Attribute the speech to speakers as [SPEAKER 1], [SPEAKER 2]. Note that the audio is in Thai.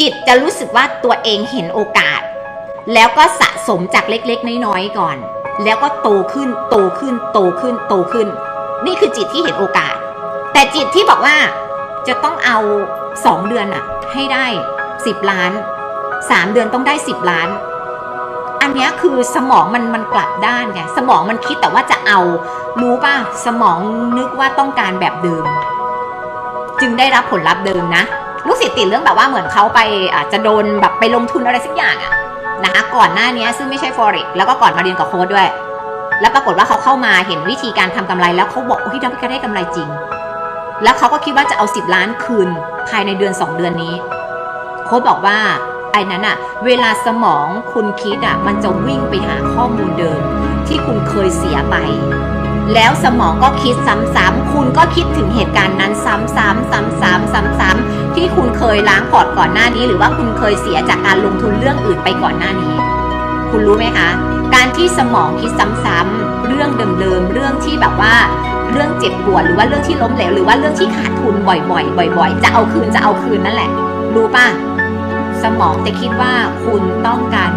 [SPEAKER 1] จิตจะรู้สึกว่าตัวเองเห็นโอกาส แล้วก็สะสมจากเล็กๆ น้อยๆก่อน แล้วก็โตขึ้นโตขึ้นโตขึ้นโตขึ้น นี่คือจิตที่เห็นโอกาส แต่จิตที่บอกว่าจะต้องเอาสองเดือนอะให้ได้สิบล้านสามเดือนต้องได้สิบล้าน อันนี้คือสมองมันมันกลับด้านไงสมองมันคิดแต่ว่าจะเอารู้ป่ะสมองนึกว่าต้องการแบบเดิม จึงได้รับผลลัพธ์เดิมนะ ลูกศิษย์ติดเรื่องแบบว่าเหมือนเขาไปอาจจะโดนแบบไปลงทุนอะไรสักอย่างอะนะคะก่อนหน้านี้ซึ่งไม่ใช่ forex แล้วก็ก่อนมาเรียนกับโค้ดด้วย แล้วปรากฏว่าเขาเข้ามาเห็นวิธีการทำกำไรแล้วเขาบอกโอ้ยได้กำไรจริง แล้วเขาก็คิดว่าจะเอา 10 ล้านคืนภายในเดือน 2 เดือนนี้ โค้ดบอกว่าไอ้นั้นอะเวลาสมองคุณคิดอะมันจะวิ่งไปหาข้อมูลเดิม ที่คุณเคยเสียไป แล้วสมองก็คิดซ้ำๆคุณก็คิดถึงเหตุการณ์นั้นซ้ำๆซ้ำๆซ้ำๆ เคยล้างพอร์ตก่อนหน้านี้ หรือว่าคุณเคยเสียจากการลงทุนเรื่องอื่นไปก่อนหน้านี้ คุณรู้ไหมคะ การที่สมองคิดซ้ำๆเรื่องเดิมๆ เรื่องที่แบบว่าเรื่องเจ็บปวดหรือว่าเรื่องที่ล้มเหลวหรือว่าเรื่องที่ขาดทุนบ่อยๆ บ่อย ๆ จะเอาคืนจะเอาคืนนั่นแหละ รู้ป่ะ สมองจะคิดว่าคุณต้องการ